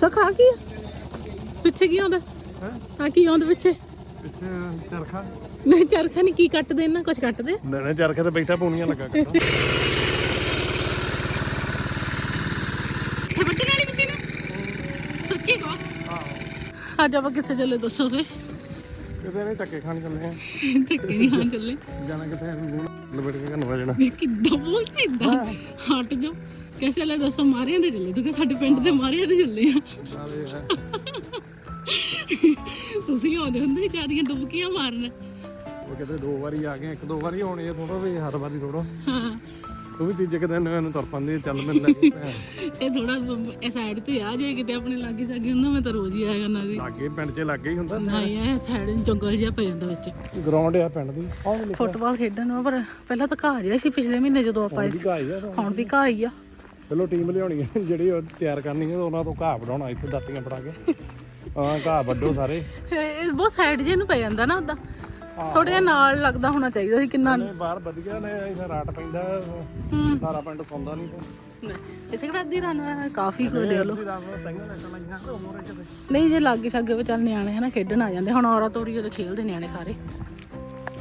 ਸਖਾ ਕੀ ਆ? ਪਿੱਛੇ ਕੀ ਆਉਂਦਾ? ਹੈ? ਆ ਕੀ ਆਉਂਦਾ ਪਿੱਛੇ? ਪਿੱਛੇ ਚਰਖਾ। ਨਹੀਂ ਚਰਖਾ ਨਹੀਂ ਕੀ ਕੱਟਦੇ ਇਹਨਾਂ? ਕੁਝ ਕੱਟਦੇ ਨਣੇ ਚਰਖੇ ਤੇ ਬੈਠਾ ਪੂਣੀਆਂ ਲੱਗਾ ਕਰਦਾ। ਨੇ? ਸੱਚੀ ਕੋ? ਅੱਜ ਆਪਾਂ ਕਿਸੇ ਚੱਲੇ ਦੱਸੋ ਕਿਤੇ ਨਹੀਂ ਟੱਕੇ ਖਾਣ ਚੱਲੇ ਆ। ਧੱਕੇ ਨਹੀਂ ਹਾਂ ਚੱਲੇ। ਜਾਣਾ ਕਿਤੇ ਲਪੇਟ ਕੇ ਘਨਵਾ ਜਾਣਾ। ਵੀ ਕਿੱਦਾਂ ਬੋਲਦਾ ਇਦਾਂ ਹਟ ਜਾ ਕਿਸੇ ਲੈ ਦੱਸੋ ਮਾਰਿਆਂ ਦੇ ਚੱਲੇ। ਤੂੰ ਕਿ ਸਾਡੇ ਪਿੰਡ ਦੇ ਮਾਰਿਆਂ ਦੇ ਚੱਲੇ ਆ। ਤੁਸੀਂ ਆਉਂਦੇ ਹੁੰਦੇ ਜਿਆਦੀਆਂ ਡੁਬਕੀਆਂ ਮਾਰਨ। ਉਹ ਕਿਤੇ ਦੋ ਵਾਰੀ ਆ ਗਏ ਇੱਕ ਦੋ ਵਾਰੀ ਹੋਣੇ ਥੋੜਾ ਵੀ ਹਰ ਵਾਰੀ ਥੋੜਾ ਹਾਂ। ਤੂੰ ਵੀ ਤੀਜੇ ਕਿਤੇ ਇਹਨੂੰ ਤੁਰ ਪੰਦੀ ਚੱਲ ਮੈਨੂੰ ਕੇ ਭੈਣ। ਇਹ ਥੋੜਾ ਇਹ ਸਾਈਡ ਤੇ ਆ ਜੇ ਕਿਤੇ ਆਪਣੇ ਲਾਗੇ ਸਾਗੇ ਹੁੰਦਾ ਮੈਂ ਤਾਂ ਰੋਜ਼ ਹੀ ਆਇਆ ਕਰਨਾ ਸੀ। ਲਾਗੇ ਪਿੰਡ 'ਚ ਲਾਗੇ ਹੀ ਹੁੰਦਾ। ਨਹੀਂ ਇਹ ਸਾਈਡ ਜੰਗਲ ਜਿਹਾ ਪੈ ਜਾਂਦਾ ਵਿੱਚ। ਗਰਾਊਂਡ ਆ ਪਿੰਡ ਦੀ। ਆਹ ਲਿਖਿਆ ਫੁੱਟਬਾਲ ਖੇਡਣ ਨੂੰ ਪਰ ਪਹਿਲਾਂ ਤਾਂ ਘਾਹ ਜਿਹਾ ਸੀ ਪਿਛਲੇ ਮਹੀਨੇ ਜਦੋਂ ਆਪਾਂ ਆਏ ਸੀ ਦੀ ਘਾਈ ਆ। ਤਾਂ। ਹੁਣ ਵੀ ਘਾਹ ਹੀ ਆ। ਚਲੋ ਟੀਮ ਲਿਆਉਣੀ ਹੈ ਜਿਹੜੀ ਉਹ ਤਿਆਰ ਕਰਨੀ ਹੈ ਉਹਨਾਂ ਤੋਂ ਘਾਹ ਵਢਾਉਣਾ ਇੱਥੇ ਦਾਤੀਆਂ ਫੜਾ ਕੇ। ਹਾਂ ਘਾਹ ਵੱਢੋ ਸਾਰੇ। ਇਹ ਬਹੁਤ ਸਾਈਡ ਜੇ ਨੂੰ ਪੈ ਜਾਂਦਾ ਨਾ ਉਦਾਂ ਥੋੜੇ ਜਿਹਾ ਨਾਲ ਲੱਗਦਾ ਹੋਣਾ ਚਾਹੀਦਾ ਸੀ ਕਿੰਨਾ ਨੇ ਬਾਹਰ ਵਧੀਆ ਨੇ ਇਥੇ ਰਾਟ ਪੈਂਦਾ ਸਾਰਾ ਪਿੰਡ ਸੌਂਦਾ ਨਹੀਂ ਤੇ। ਕਿਹੜਾ ਅੱਧੀ ਰਨ ਕਾਫੀ ਹੋ ਦੇ ਲੋ ਨਹੀਂ ਜੇ ਲਾਗੇ ਛਾਗੇ ਵਿੱਚ ਚੱਲ ਨਿਆਣੇ ਹਨਾ ਖੇਡਣ ਆ ਜਾਂਦੇ ਹੁਣ ਔਰਾ ਤੋਰੀ ਉਹ ਖੇਲਦੇ ਨਿਆਣੇ ਸਾਰੇ।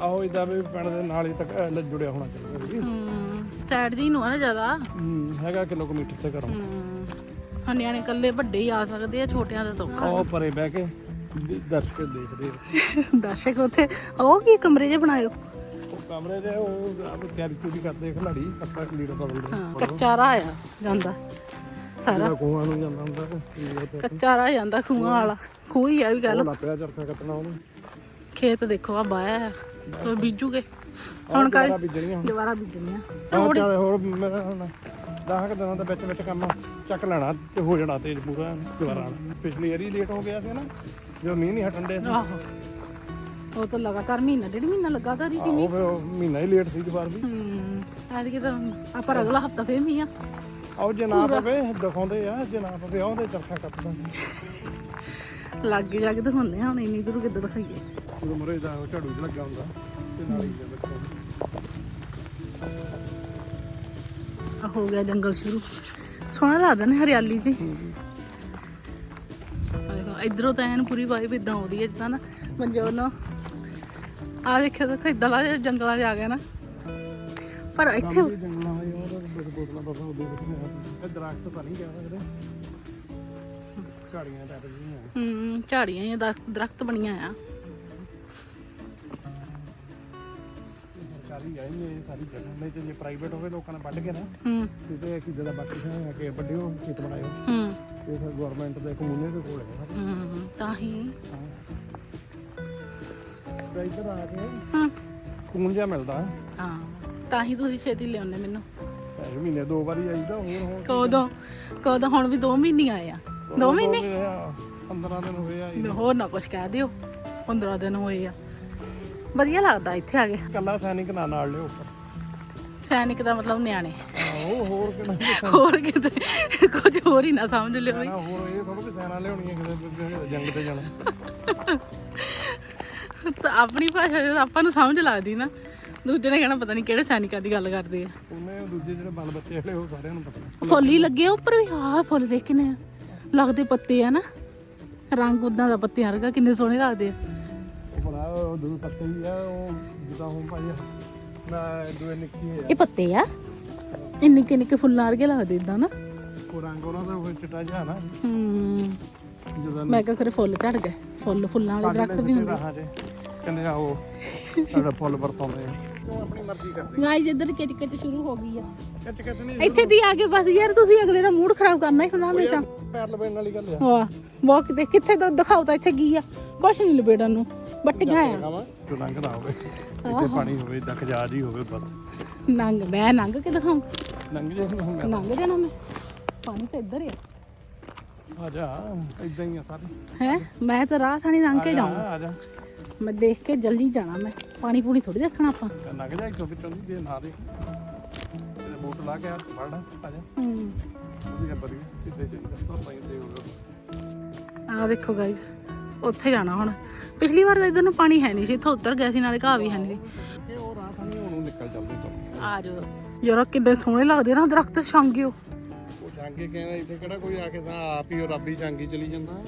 ਆਹੋ ਇਦਾਂ ਵੀ ਪਿੰਡ ਦੇ ਨਾਲ ਹੀ ਤੱਕ ਜੁੜਿਆ ਹੋਣਾ ਚਾਹੀਦਾ ਜੀ ਹੂੰ ਸਾਈਡ ਜੀ ਨੂੰ ਆ ਨਾ ਜ਼ਿਆਦਾ। ਹੂੰ, ਹੈਗਾ ਕਿਲੋਮੀਟਰ ਤੇ ਘਰੋਂ। ਹੂੰ ਨਿਆਣੇ ਇਕੱਲੇ ਵੱਡੇ ਹੀ ਆ ਸਕਦੇ ਆ ਛੋਟਿਆਂ ਦਾ ਔਖਾ। ਉਹ ਪਰੇ ਬਹਿ ਕੇ। ਦ- ਦਰਸ਼ਕ ਦੇਖਦੇ ਆ। ਦਰਸ਼ਕ ਉੱਥੇ ਉਹ ਕੀ ਕਮਰੇ ਜੇ ਬਣਾਇਓ ਉਹ ਕਮਰੇ ਦੇ ਉਹ ਆਪ ਤਿਆਰੀ ਤੁਰੀ ਕਰਦੇ ਖਿਲਾੜੀ ਕੱਟਾ ਲੀਡਰ ਬਦਲਦੇ ਹਾਂ ਕੱਚਾ ਰਾਹ ਆ ਜਾਂਦਾ। ਸਾਰਾ। ਕੋਹਾਂ ਨੂੰ ਜਾਂਦਾ ਹੁੰਦਾ ਤੇ ਕੱਚਾ ਰਾਹ ਜਾਂਦਾ ਖੂਹਾਂ ਵਾਲਾ ਖੂਹ ਹੀ ਆ ਵੀ ਗੱਲ। ਉਹ ਲੱਪਿਆ ਚਰਖਾ ਕੱਟਣਾ ਉਹਨੂੰ। ਖੇਤ ਦੇਖੋ ਆ ਬਾਇਆ ਉਹ ਬੀਜੂਗੇ? ਹੁਣ ਕੱਲ ਬੀਜਣੀਆਂ ਦੁਬਾਰਾ ਬੀਜਣੀਆਂ। ਹੋਰ ਮੇਰਾ ਹੁਣ 10 ਕੁ ਦਿਨਾਂ ਦੇ ਵਿੱਚ ਵਿੱਚ ਕੰਮ ਚੱਕ ਲੈਣਾ ਤੇ ਹੋ ਜਾਣਾ ਤੇਜ਼ ਪੂਰਾ ਦੁਬਾਰਾ ਪਿਛਲੀ ਵਾਰੀ ਲੇਟ ਹੋ ਗਿਆ ਸੀ ਨਾ ਜੋ ਮੀਂਹ ਨਹੀਂ ਹਟਣ ਦੇ ਸੀ। ਆਹੋ। ਉਹ ਤਾਂ ਲਗਾਤਾਰ ਮਹੀਨਾ ਡੇਢ ਮਹੀਨਾ ਲਗਾਤਾਰ ਹੀ ਸੀ ਫਿਰ ਉਹ ਮਹੀਨਾ ਹੀ ਲੇਟ ਸੀ ਵਾਰ ਵੀ। ਹੂੰ ਐਤਕੀ ਤਾਂ ਆਪਾਂ ਅਗਲਾ ਹਫਤਾ ਫੇਰ ਮੀਂਹ ਆ। ਆਓ ਜੇ ਨਾ ਪਵੇ ਦਿਖਾਉਂਦੇ ਆ ਜੇ ਨਾ ਪਵੇ ਆਉਂਦੇ ਚਰਖਾ ਕੱਟਦਾ ਲੱਗ ਜਾ ਕੇ ਦਿਖਾਉਂਦੇ ਹੁਣ ਇੰਨੀ ਦੂਰ ਕਿੱਦਾਂ ਦਿਖਾਈਏ। ਜਦੋਂ ਮਰੇ ਦਾ ਉਹ ਝਾੜੂ ਜਿਹਾ ਲੱਗਾ ਹੁੰਦਾ ਤੇ ਨਾਲ ਹੀ ਜਾਂਦਾ ਹੋ ਗਿਆ ਜੰਗਲ ਸ਼ੁਰੂ। ਸੋਹਣਾ ਲੱਗਦਾ ਨੇ ਹਰਿਆਲੀ ਜੀ। ਇਧਰੋਂ ਤਾਂ ਐਨ ਪੂਰੀ ਵਾਈਬ ਇਦਾਂ ਆਉਂਦੀ ਹੈ ਜਿੱਦਾਂ ਨਾ ਮੰਜੋ ਨਾ ਆ ਦੇਖਿਓ ਤਾਂ ਇਦਾਂ ਲਾ ਜੰਗਲਾਂ 'ਚ ਆ ਗਿਆ ਨਾ। ਪਰ ਇੱਥੇ ਦਰਖਤ ਤਾਂ ਨਹੀਂ ਗਿਆ ਸਕਦੇ ਝਾੜੀਆਂ ਹੂੰ ਦਰਖਤ ਦਰਖਤ ਬਣੀਆਂ ਆ। ਸਰਕਾਰੀ ਆ ਇਹ ਸਾਰੀ ਜਗ੍ਹਾ। ਨਹੀਂ ਤੇ ਜੇ ਪ੍ਰਾਈਵੇਟ ਹੋਵੇ ਲੋਕਾਂ ਨੇ ਵੱਢ ਕੇ ਨਾ ਹੂੰ। ਕਿਤੇ ਕਿ ਜਿਹੜਾ ਬਾਕੀ ਹੈ ਕਿ ਵੱਡਿਓ ਖੇਤ ਬਣਾਇਓ ਹੂੰ। ਇਹ ਫਿਰ ਗਵਰਨਮੈਂਟ ਦੇ ਕਮੂਨੇ ਦੇ ਕੋਲ ਹੈ ਹੂੰ ਤਾਂ ਹੀ। ਤੇ ਇੱਧਰ ਆ ਕੇ ਹੂੰ। ਸਕੂਨ ਜਿਹਾ ਮਿਲਦਾ ਹੈ। ਹਾਂ ਤਾਂ ਹੀ ਤੁਸੀਂ ਛੇਤੀ ਲਿਆਉਂਦੇ ਮੈਨੂੰ। ਇਹ ਮਹੀਨੇ ਦੋ ਵਾਰੀ ਆਈਦਾ ਹੋਰ ਹੋਰ ਕਦੋਂ ਕਦੋਂ ਹੁਣ ਵੀ 2 ਮਹੀਨੇ ਆਏ ਆ। 2 ਮਹੀਨੇ? 15 ਦਿਨ ਹੋਏ ਆ। ਹੋਰ ਨਾ ਕੁਝ ਕਹਿ ਦਿਓ 15 ਦਿਨ ਹੋਏ ਆ। ਵਧੀਆ ਲੱਗਦਾ ਇੱਥੇ ਆ ਕੇ। ਕੱਲਾ ਸੈਨਿਕ ਨਾ ਨਾਲ ਲਿਓ ਸੈਨਿਕ ਦਾ ਮਤਲਬ ਨਿਆਣੇ। ਉਹ ਹੋਰ ਕਿਹੜਾ ਹੋਰ ਕਿਤੇ ਕੁਝ ਹੋਰ ਹੀ ਨਾ ਸਮਝ ਲਿਓ ਵੀ। ਹੋਰ ਇਹ ਥੋੜਾ ਕਿ ਸੈਨਾ ਲਿਆਉਣੀ ਹੈ ਕਿਤੇ ਜੰਗ ਤੇ ਜਾਣਾ। ਤਾਂ ਆਪਣੀ ਭਾਸ਼ਾ ਜਦੋਂ ਆਪਾਂ ਨੂੰ ਸਮਝ ਲੱਗਦੀ ਨਾ ਦੂਜੇ ਨੇ ਕਹਿਣਾ ਪਤਾ ਨਹੀਂ ਕਿਹੜੇ ਸੈਨਿਕਾਂ ਦੀ ਗੱਲ ਕਰਦੇ ਆ। ਉਹਨੇ ਦੂਜੇ ਜਿਹੜੇ ਬਲ ਬੱਚੇ ਹਲੇ ਉਹ ਸਾਰਿਆਂ ਨੂੰ ਪਤਾ। ਫੁੱਲ ਹੀ ਲੱਗੇ ਉੱਪਰ ਵੀ ਆਹ ਫੁੱਲ ਦੇਖ ਕਿੰਨੇ ਲੱਗਦੇ ਪੱਤੇ ਆ ਨਾ। ਰੰਗ ਉਦਾਂ ਦਾ ਪੱਤਿਆਂ ਵਰਗਾ ਕਿੰਨੇ ਸੋਹਣੇ ਲੱਗਦੇ ਆ। ਉਹ ਬੜਾ ਉਹ ਦੂ ਪੱਤੇ ਹੀ ਆ ਉਹ ਜਿੱਦਾਂ ਹੁਣ ਭਾਈ ਨਾ ਦੂਏ ਨਿੱਕੀ ਹੈ ਇਹ ਪੱਤੇ ਆ? ਇਹ ਨਿੱਕੇ ਨਿੱਕੇ ਫੁੱਲਾਂ ਵਰਗੇ ਲੱਗਦੇ ਇਦਾਂ ਨਾ। ਉਹ ਰੰਗ ਉਹਨਾਂ ਦਾ ਉਹ ਚਿੱਟਾ ਜਿਹਾ ਨਾ। ਹੂੰ। ਜਦੋਂ ਮੈਂ ਕਿਹਾ ਖਰੇ ਫੁੱਲ ਝੜ ਗਏ। ਫੁੱਲ ਫੁੱਲਾਂ ਵਾਲੇ ਦਰਖਤ ਵੀ ਹੁੰਦੇ। ਕਹਿੰਦੇ ਆ ਉਹ ਸਾਡਾ ਫੁੱਲ ਵਰਤਾਉਂਦੇ ਆ। ਉਹ ਆਪਣੀ ਮਰਜ਼ੀ ਕਰਦੇ ਗਾਇਸ ਇੱਧਰ ਕਿਚ ਕਿਚ ਸ਼ੁਰੂ ਹੋ ਗਈ ਆ। ਕੱਚ ਕੱਚ ਨਹੀਂ ਇੱਥੇ ਦੀ ਆ ਕੇ ਬਸ ਯਾਰ ਤੁਸੀਂ ਅਗਲੇ ਦਾ ਮੂਡ ਖਰਾਬ ਕਰਨਾ ਹੀ ਹੁੰਦਾ ਹਮੇਸ਼ਾ। ਪੈਰ ਲਬੇੜਨ ਵਾਲੀ ਗੱਲ ਆ। ਵਾਹ ਬਹੁਤ ਕਿਤੇ ਕਿੱਥੇ ਤਾਂ ਇੱਥੇ ਕੀ ਆ। ਕੁਛ ਨਹੀਂ ਲਪੇੜਨ ਨੂੰ। ਬੱਟੀਆਂ ਆ। ਹੈਗਾ ਵਾ ਤੂੰ ਲੰਘ ਨਾ ਹੋਵੇ। ਇੱਥੇ ਪਾਣੀ ਹੋਵੇ ਦਖ ਜਾ ਜੀ ਹੋਵੇ ਬਸ। ਨੰਗ ਮੈਂ ਨੰਗ ਕੇ ਦਿਖਾਉਂ? ਲੰਘ ਜੇ ਨਹੀਂ ਹੁੰਦਾ ਨੰਗ ਜਾਣਾ ਮੈਂ? ਪਾਣੀ ਤਾਂ ਇੱਧਰ ਆ। ਆ ਜਾ ਇਦਾਂ ਹੀ ਆ ਸਾਰੇ। ਹੈ? ਮੈਂ ਤਾਂ ਰਾਹ ਥਾਣੀ ਲੰਘ ਕੇ ਜਾਉਂ ਆ ਜਾ। ਮੈਂ ਦੇਖ ਕੇ ਜਲਦੀ ਜਾਣਾ ਮੈਂ। ਪਾਣੀ ਪੂਣੀ ਥੋੜੀ ਦੇਖਣਾ ਆਪਾਂ। ਲੰਘ ਜਾ ਇੱਥੋਂ ਵਿੱਚੋਂ ਦੀ ਜੇ ਨਾ ਦੇ ਤੇ ਬੋਟ ਲਾ ਕੇ ਆ ਫੜ ਆ ਜਾ। ਹੂੰ। ਉਹਦੀ ਗੱਲ ਬਰੀ ਸਿੱਧੇ ਚੱਲੀ ਤੁਰ ਪਈ ਤੇ ਉਹ। ਆ ਦੇਖੋ ਗਾਇਸ ਉੱਥੇ ਜਾਣਾ ਹੁਣ। ਪਿਛਲੀ ਵਾਰ ਤਾਂ ਇੱਧਰ ਨੂੰ ਪਾਣੀ ਹੈ ਨਹੀਂ ਸੀ ਇੱਥੋਂ ਉੱਤਰ ਗਿਆ ਸੀ ਨਾਲੇ ਘਾਹ ਵੀ ਹੈ ਨਹੀਂ। ਸੀ ਇਹ ਉਹ ਰਾਹ ਥਾਣੀ ਉਹਨੂੰ ਨਿਕਲ ਚੱਲਦੇ ਤੁਰ ਆ ਜਾਓ ਯਾਰ ਕਿੰਨੇ ਸੋਹਣੇ ਲੱਗਦੇ ਨਾ ਦਰਖਤ ਛਾਂਗਿਓ ਉਹ ਕਹਿੰਦਾ ਇੱਥੇ ਕਿਹੜਾ ਕੋਈ ਆ ਕੇ ਤਾਂ ਆਪ ਹੀ ਉਹ ਰੱਬ ਹੀ ਚਾਂਗੀ ਚਲੀ ਜਾਂਦਾ।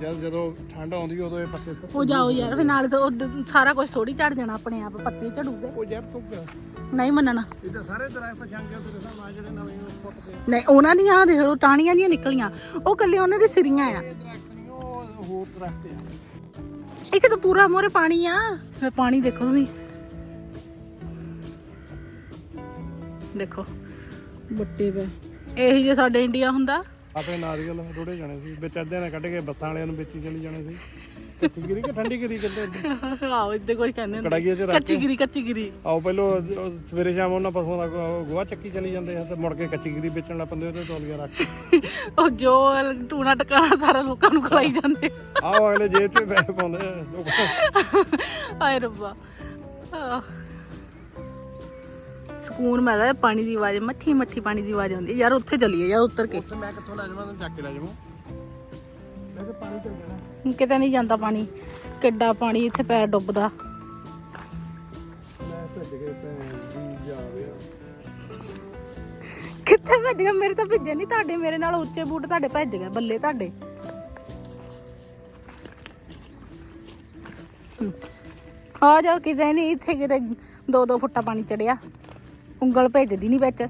ਜਦ ਜਦੋਂ ਠੰਡ ਆਉਂਦੀ ਉਦੋਂ ਇਹ ਪੱਤੇ ਉਹ ਜਾਓ ਯਾਰ ਫਿਰ ਨਾਲ ਤਾਂ ਸਾਰਾ ਕੁਝ ਥੋੜੀ ਝੜ ਜਾਣਾ ਆਪਣੇ ਆਪ ਪੱਤੇ ਝੜੂਗੇ। ਉਹ ਯਾਰ ਤੂੰ ਨਹੀਂ ਮੰਨਣਾ। ਇਹ ਤਾਂ ਸਾਰੇ ਦਰਖਤ ਚਾਂਗੇ ਤੇਰੇ ਸਾਹਮਣੇ ਜਿਹੜੇ ਨਵੇਂ ਫੁੱਟ ਨਹੀਂ ਉਹਨਾਂ ਦੀਆਂ ਦੇਖ ਲਓ ਟਾਹਣੀਆਂ ਦੀਆਂ ਨਿਕਲੀਆਂ। ਉਹ ਕੱਲੇ ਉਹਨਾਂ ਦੀ ਸਿਰੀਆਂ ਆ। ਹੋਰ ਦਰਖਤ ਆ। ਇੱਥੇ ਤਾਂ ਪੂਰਾ ਮੋਰੇ ਪਾਣੀ ਆ। ਇਹ ਪਾਣੀ ਦੇਖੋ ਤੁਸੀਂ। ਦੇਖੋ। ਬੱਟੇ ਵੇ ਇਹੀ ਜੇ ਸਾਡੇ ਇੰਡੀਆ ਹੁੰਦਾ। ਆਪੇ ਨਾਰੀਅਲ ਰੋੜੇ ਜਾਣੇ ਸੀ ਵਿੱਚ ਅੱਧਿਆਂ ਨੇ ਕੱਢ ਕੇ ਬੱਸਾਂ ਵਾਲਿਆਂ ਨੂੰ ਵੇਚੀ ਚਲੀ ਜਾਣੇ ਸੀ। ਕੱਚੀ ਗਿਰੀ ਕਿ ਠੰਡੀ ਗਿਰੀ ਕਿੱਦਾਂ ਆਹੋ ਇੱਥੇ ਕੋਈ ਕਹਿੰਦੇ ਹੁੰਦੇ। ਕੜਾਈਏ ਚ ਰੱਖ ਕੱਚੀ ਗਿਰੀ ਕੱਚੀ ਗਿਰੀ। ਆਓ ਪਹਿਲੋ ਸਵੇਰੇ ਸ਼ਾਮ ਉਹਨਾਂ ਪਸ਼ੂਆਂ ਦਾ ਗੋ- ਗੋਹਾ ਚੱਕੀ ਚਲੀ ਜਾਂਦੇ ਆ ਤੇ ਮੁੜ ਕੇ ਕੱਚੀ ਗਿਰੀ ਵੇਚਣ ਲੱਗ ਪੈਂਦੇ ਉਹਦੇ ਤੌਲੀਆਂ ਰੱਖ ਕੇ। ਉਹ ਜੋ ਟੂਣਾ ਟਕਾਣਾ ਸਾਰਾ ਲੋਕਾਂ ਨੂੰ ਖਵਾਈ ਜਾਂਦੇ। ਆਓ ਅਗਲੇ ਜੇਬ 'ਚ ਪੈਸੇ ਪਾਉਂਦੇ ਆ। ਲੋਕ ਹਾਏ ਰੱਬਾ। ਆਹ। ਸਕੂਨ ਮਿਲਦਾ ਪਾਣੀ ਦੀ ਆਵਾਜ਼ ਮੱਠੀ ਮੱਠੀ ਪਾਣੀ ਦੀ ਆਵਾਜ਼ ਆਉਂਦੀ। ਹੈ। ਯਾਰ ਉੱਥੇ ਚੱਲੀਏ ਯਾਰ ਉੱਤਰ ਕੇ। ਉੱਥੇ ਮੈਂ ਕਿੱਥੋਂ ਲੈ ਜਾਵਾਂ ਤੈਨੂੰ ਚੱਕ ਕੇ ਲੈ ਜਾਵਾਂ। ਮੈਂ ਕਿਹਾ ਪਾਣੀ ਚੱਲ ਜਾਣਾ। ਕਿਤੇ ਨਹੀਂ ਜਾਂਦਾ ਪਾਣੀ। ਕਿੱਡਾ ਪਾਣੀ ਇੱਥੇ ਪੈਰ ਡੁੱਬਦਾ। ਮੈਂ ਭੱਜ ਕੇ ਭੈਣ ਦੀ ਜਾਵੇ ਕਿੱਥੇ ਭੱਜ ਗਿਆ? ਮੇਰੇ ਤਾਂ ਭਿੱਜੇ ਨਹੀਂ ਤੁਹਾਡੇ ਮੇਰੇ ਨਾਲ ਉੱਚੇ ਬੂਟ ਤੁਹਾਡੇ ਭੱਜ ਗਏ ਬੱਲੇ ਤੁਹਾਡੇ। ਆ ਜਾਓ ਕਿਤੇ ਨਹੀਂ ਇੱਥੇ ਕਿਤੇ ਦੋ ਦੋ ਫੁੱਟਾ ਪਾਣੀ ਚੜਿਆ। ਉਂਗਲ ਭੇਜਦੀ ਨਹੀਂ ਵਿੱਚ।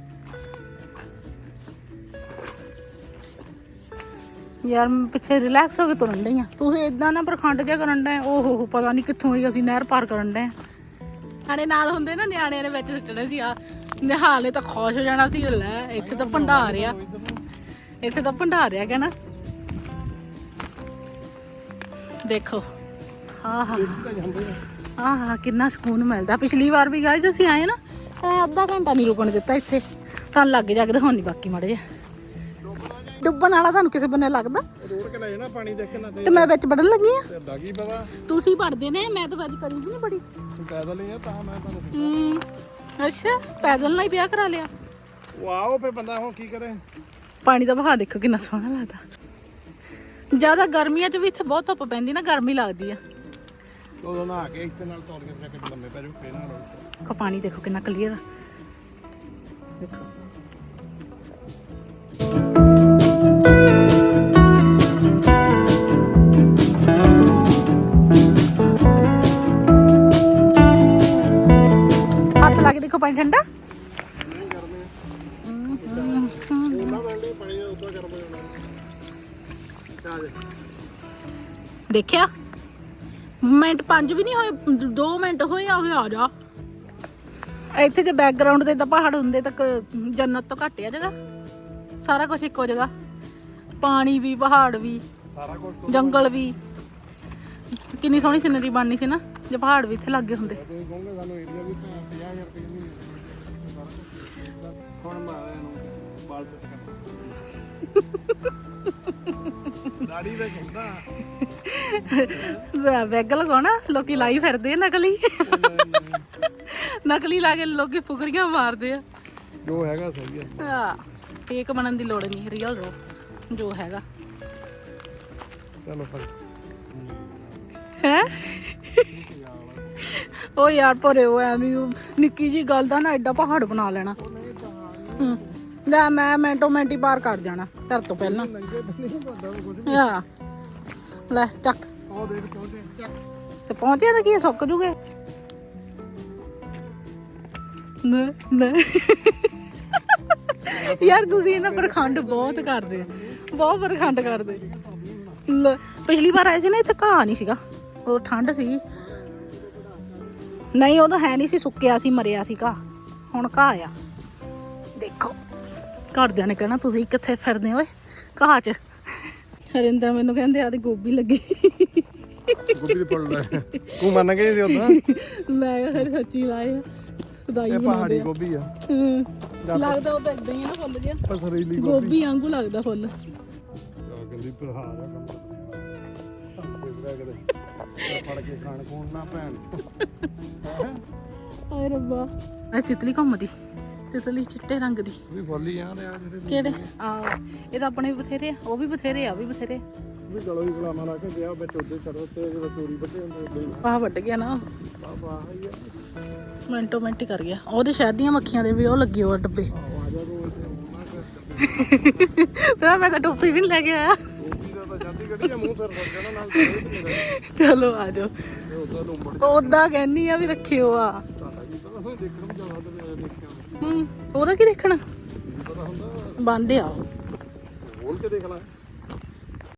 ਯਾਰ ਮੈਂ ਪਿੱਛੇ ਰਿਲੈਕਸ ਹੋ ਕੇ ਤੁਰਨ ਡਈ ਆ। ਤੁਸੀਂ ਇਦਾਂ ਨਾ ਪ੍ਰਖੰਡ ਜਿਹਾ ਕਰਨ ਡਏ ਓ। ਹੋ ਹੋ ਪਤਾ ਨਹੀਂ ਕਿੱਥੋਂ ਹੀ ਅਸੀਂ ਨਹਿਰ ਪਾਰ ਕਰਨ ਡਏ ਨਿਆਣੇ ਨਾਲ ਹੁੰਦੇ ਨਾ, ਨਿਆਣਿਆਂ ਨੇ ਵਿੱਚ ਸਿੱਟਣੇ ਸੀ ਆ ਨਿਹਾਲੇ ਤਾਂ ਖੁਸ਼ ਹੋ ਜਾਣਾ ਸੀ, ਲੈ ਇੱਥੇ ਤਾਂ ਭੰਡਾਰ ਆ। ਇੱਥੇ ਤਾਂ ਭੰਡਾਰ ਆ ਕਹਿਣਾ। ਦੇਖੋ। ਹਾਂ ਹਾਂ ਆਹ ਕਿੰਨਾ ਸਕੂਨ ਮਿਲਦਾ। ਪਿਛਲੀ ਵਾਰ ਵੀ ਗਾਇਜ਼ ਅਸੀਂ ਆਏ ਨਾ ਐ ਅੱਧਾ ਘੰਟਾ ਨਹੀਂ ਰੁਕਣ ਦਿੱਤਾ ਇੱਥੇ। ਤੁਹਾਨੂੰ ਲੱਗ ਜਾ ਕੇ ਦਿਖਾਉਣ ਬਾਕੀ ਮੜੇ ਡੁੱਬਣ ਵਾਲਾ ਤੁਹਾਨੂੰ ਕਿਸੇ ਬੰਨੇ ਲੱਗਦਾ? ਰੋੜ ਕੇ ਲੈ ਜਾਣਾ ਪਾਣੀ ਦੇਖ ਕੇ ਨਾ ਤੇ ਤੇ ਮੈਂ ਵਿੱਚ ਵੜਨ ਲੱਗੀ ਆ? ਤੇ ਕੀ ਪਤਾ ਤੁਸੀਂ ਪੜਦੇ ਨੇ ਮੈਂ ਤਾਂ ਅੱਜ ਕਰੀ ਵੀ ਨਹੀਂ ਬੜੀ। ਤੂੰ ਪੈਦਲ ਹੀ ਆ ਤਾਂ ਮੈਂ ਤੁਹਾਨੂੰ ਹੂੰ ਅੱਛਾ ਪੈਦਲ ਨਾਲ ਹੀ ਵਿਆਹ ਕਰਾ ਲਿਆ। ਵਾਓ ਫੇ ਬੰਦਾ ਹੁਣ ਕੀ ਕਰੇ? ਪਾਣੀ ਦਾ ਵਹਾ ਦੇਖੋ ਕਿੰਨਾ ਸੋਹਣਾ ਲੱਗਦਾ। ਜ਼ਿਆਦਾ ਗਰਮੀਆਂ 'ਚ ਵੀ ਇੱਥੇ ਬਹੁਤ ਧੁੱਪ ਪੈਂਦੀ ਨਾ ਗਰਮੀ ਲੱਗਦੀ ਆ। ਉਦੋਂ ਨਹਾ ਕੇ ਇੱਥੇ ਨਾਲ ਤੋੜ ਕੇ ਕੇ ਲੰਮੇ ਪੈ ਜਾਓ ਫੇਰ ਨਾਲ ਦੇਖੋ ਪਾਣੀ ਦੇਖੋ ਕਿੰਨਾ ਕਲੀਅਰ ਆ। ਦੇਖੋ। ਹੱਥ ਲਾ ਕੇ ਦੇਖੋ ਪਾਣੀ ਠੰਡਾ। ਉਹਨਾਂ ਦਾ ਲਈ ਪਾਣੀ ਉਦੋਂ ਗਰਮ ਹੋ। ਜਾਣਾ ਚਾਹ ਦੇਖਿਆ? ਮਿੰਟ ਪੰਜ ਵੀ ਨਹੀਂ ਹੋਏ 2 ਮਿੰਟ ਹੋਏ ਆ ਗਿਆ ਆ ਜਾ। ਇੱਥੇ ਜੇ ਬੈਕਗ੍ਰਾਉਂਡ ਤੇ ਤਾਂ ਪਹਾੜ ਹੁੰਦੇ ਤਾਂ ਕ- ਜੰਨਤ ਤੋਂ ਘੱਟ ਆ ਜਗ੍ਹਾ। ਸਾਰਾ ਕੁਝ ਇੱਕੋ ਜਗ੍ਹਾ। ਪਾਣੀ ਵੀ ਪਹਾੜ ਵੀ ਸਾਰਾ ਕੁਝ ਜੰਗਲ ਵੀ। ਕਿੰਨੀ ਸੋਹਣੀ ਸਿਨਰੀ ਬਣਨੀ ਸੀ ਨਾ ਜੇ ਪਹਾੜ ਵੀ ਇੱਥੇ ਲੱਗੇ ਹੁੰਦੇ। ਤੁਸੀਂ ਕਹੋਗੇ ਸਾਨੂੰ ਏਰੀਆ ਵੀ ਤਾਂ 50000 ਰੁਪਏ ਨਹੀਂ ਮਿਲਦਾ ਹੁਣ ਮਾਰਿਆ ਨੂੰ ਬਾਲ ਸੈੱਟ ਕਰ ਦਾੜੀ ਦਾ ਕਹਿੰਦਾ ਵੈਗ ਲਗਾਉਣਾ ਲੋਕੀ ਲਾਈ ਫਿਰਦੇ ਆ ਨਕਲੀ। ਨਕਲੀ ਲਾ ਕੇ ਲੋਕੀ ਫੁਕਰੀਆਂ ਮਾਰਦੇ ਆ। ਜੋ ਹੈਗਾ ਸਹੀ ਹੈ ਆ ਫੇਕ ਬਣਨ ਦੀ ਲੋੜ ਨਹੀਂ ਰੀਅਲ ਰੋ ਜੋ ਹੈਗਾ। ਚਲੋ ਫਿਰ। ਹੈ? ਉਹ ਯਾਰ ਭਰੇ ਹੋ ਐਵੇਂ ਉਹ ਨਿੱਕੀ ਜੀ ਗੱਲ ਦਾ ਨਾ ਐਡਾ ਪਹਾੜ ਬਣਾ ਲੈਣਾ। ਹੂੰ। ਲੈ ਮੈਂ ਮਿੰਟੋ ਮਿੰਟ ਹੀ ਬਾਹਰ ਕਰ ਜਾਣਾ, ਘਰ ਤੋਂ ਪਹਿਲਾਂ। ਆ ਲੈ, ਚੱਕ। ਉਹ ਦੇਖ ਪਹੁੰਚੇ ਚੱਕ ਤੇ ਪਹੁੰਚਿਆ ਤਾਂ ਕੀ ਸੁੱਕ ਜੂਗੇ? ਨਾ ਨਾ ਯਾਰ, ਤੁਸੀਂ ਇਹਨਾਂ ਪਰਖੰਡ ਬਹੁਤ ਕਰਦੇ ਬਹੁਤ ਪਰਖੰਡ ਕਰਦੇ। ਪਿਛਲੀ ਵਾਰ ਆਏ ਸੀ ਨਾ, ਇੱਥੇ ਘਾਹ ਨਹੀਂ ਸੀਗਾ। ਉਹ ਠੰਡ ਸੀ। ਨਹੀਂ, ਉਹ ਤਾਂ ਹੈ ਨਹੀਂ ਸੀ, ਸੁੱਕਿਆ ਸੀ, ਮਰਿਆ ਸੀ ਘਾਹ। ਹੁਣ ਘਾਹ ਆ। ਘਰਦਿਆਂ ਨੇ ਕਹਿਣਾ ਤੁਸੀਂ ਕਿੱਥੇ ਫਿਰਦੇ ਓਏ? ਘਾਹ 'ਚ। ਹਰਿੰਦਰ ਮੈਨੂੰ ਕਹਿੰਦੇ ਆ ਤੇ ਗੋਭੀ ਲੱਗੀ। ਗੁੱਬੀ ਦੇ ਫੁੱਲ ਲੈ ਤੂੰ ਮੰਨ ਗਈ ਸੀ ਉਦੋਂ। ਮੈਂ ਕਿਹਾ ਖਰੇ ਸੱਚੀ ਲਾਏ ਆ। ਸਦਾਈ ਇਹ ਬਣਾਉਂਦੇ ਪਹਾੜੀ ਆ ਗੋਭੀ ਆ। ਹੂੰ। ਲੱਗਦਾ ਉਹ ਤਾਂ ਇਦਾਂ ਹੀ ਆ ਨਾ ਫੁੱਲ ਜਿਹਾ। ਪਸਰੀਲੀ ਗੋਭੀ। ਗੋਭੀ ਵਾਂਗੂ ਲੱਗਦਾ ਫੁੱਲ। ਆ ਪਰ ਹਾਂ ਜਾ ਕੰਮ। ਦੇਖਦਾ ਕਦੇ ਫੜ ਕੇ ਖਾਣ ਖੂਣ ਨਾ ਭੈਣ? ਹਾਏ ਰੱਬਾ। ਆ ਤਿਤਲੀ ਘੁੰਮਦੀ। ਤਿਤਲੀ ਚਿੱਟੇ ਰੰਗ ਦੀ। ਵੀ ਫੁੱਲ ਆ ਰਿਹਾ ਜਿਹੜੇ ਕਿਹੜੇ? ਆ। ਇਹ ਤਾਂ ਆਪਣੇ ਬਥੇਰੇ ਆ ਉਹ ਵੀ ਬਥੇਰੇ ਆ ਵੀ ਬਥੇਰੇ। ਵੀ ਗਲੋ ਹੀ ਗਲਾਮਾ ਲਾ ਕੇ ਗਿਆ ਵਿੱਚ ਉੱਦੇ ਕਰੋ ਤੇ ਜਦੋਂ ਤੋਰੀ ਵੱਟੇ ਹੁੰਦੇ ਵਾਹ ਵੱਟ ਗਿਆ ਨਾ। ਵਾਹ ਵਾਹ ਹੀ ਆ। ਕਰ ਗਿਆ। ਉਹਦੇ ਸ਼ਹਿਦ ਦੀਆਂ ਮੱਖੀਆਂ ਦੇ ਵੀ ਉਹ ਲੱਗੇ ਹੋਏ ਡੱਬੇ। ਤਾਂ ਮੈਂ ਤਾਂ ਟੋਪੀ ਵੀ ਨਹੀਂ ਲੈ ਕੇ ਆਇਆ। ਚਲੋ ਆ ਜਾਓ। ਉਹਦਾ ਕਹਿੰਨੀ ਆ ਵੀ ਰੱਖਿਓ ਆ। ਹੂੰ ਉਹਦਾ ਕੀ ਦੇਖਣਾ? ਬੰਦ ਆ। ਉਹ ਕੇ ਦੇਖ ਲੈ।